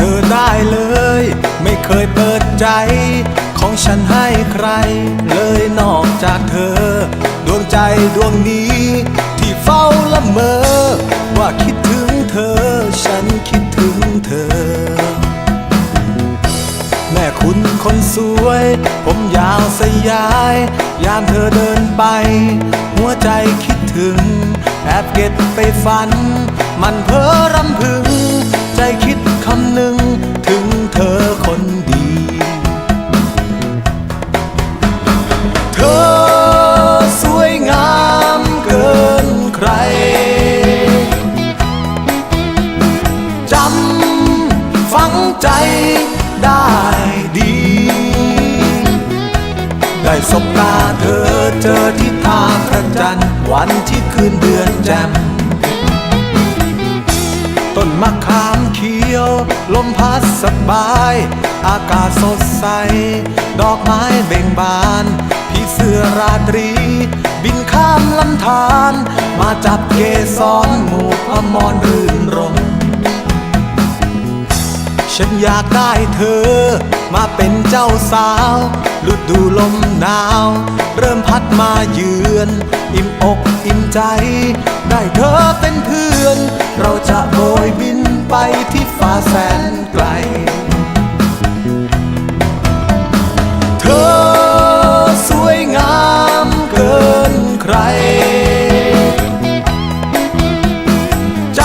ธอได้เลย ไม่เคยเปิดใจ ของฉันให้ใคร เลยนอกจากเธอ ดวงใจดวงนี้ ที่เฝ้าละเมอ ว่าคิดถึงเธอ ฉันคิดถึงเธอ แม่คุณคนสวย ผมยาวสยาย ยามเธอเดินไป หัวใจคิดถึง แอบเก็บไปฝัน มันเพ้อรำพึง ใจคิดำหนึ่งถึงเธอคนดี เธอสวยงามเกินใคร จำฝังใจได้ดี ได้สบตาเธอเจอที่ท่าพระจันทร์วันที่คืนเดือนแจ่มต้นมะขาม ขียว ลมพัดสบาย อากาศสดใส ดอกไม้เบ่งบาน พี่เสื้อราตรี บินข้ามลำธาร มาจับเกสรหมู่อมรรื่นรมฉันอยากได้เธอ มาเป็นเจ้าสาวฤดูลมหนาว เริ่มพัดมาเยือน อิ่มอกอิ่มใจ ได้เธอเป็นเพื่อน ที่ฟ้าแสนไกล เธอสวยงามเกินใคร จ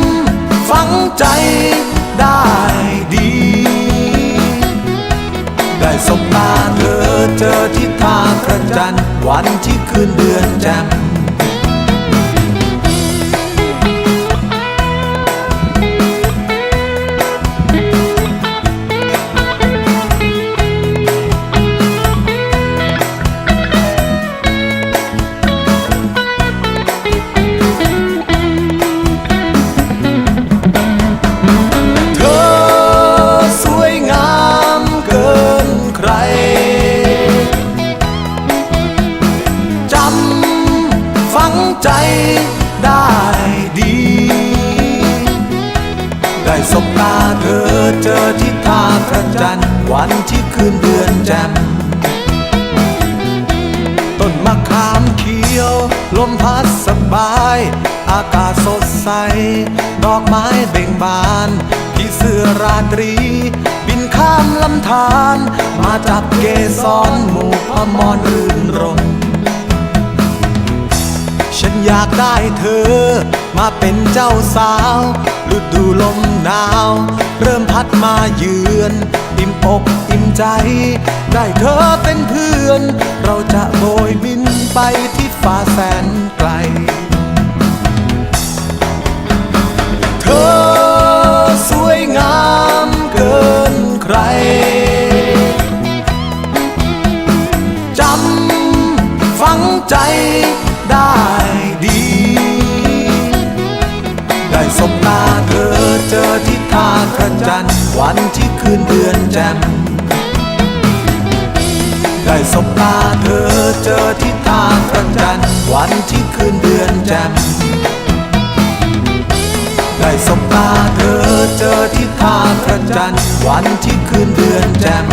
ำฝังใจได้ดี ได้สบตาเธอเจอที่ท่าพระจัน วันที่คืนเดือนแจ่ม ใจได้ดี ได้สบตาเธอเจอที่ท่าพระจันทร์วันที่คืนเดือนแจ่มต้นมะขามเขียว ลมพัดสบาย อากาศสดใส ดอกไม้เบ่งบานพี่เสื้อราตรี บินข้ามลำธารมาจับเกสรหมู่พมรรื่นรม ฉันอยากได้เธอ มาเป็นเจ้าสาวฤดูลมหนาว เริ่มพัดมาเยือน อิ่มอกอิ่มใจ ได้เธอเป็นเพื่อน เราจะโบยบินไปที่ฟ้าแสนไกลเธอสวยงามเกินใครจ สบตาเธอเจอที่ท่าพระจันทร์วันที่คืนเดือนแจ่มได้สบตาเธอเจอที่ท่าพระจันทร์วันที่คืนเดือนแจ่มได้สบตาเธอเจอที่ท่าพระจันทร์วันที่คืนเดือนแจ่ม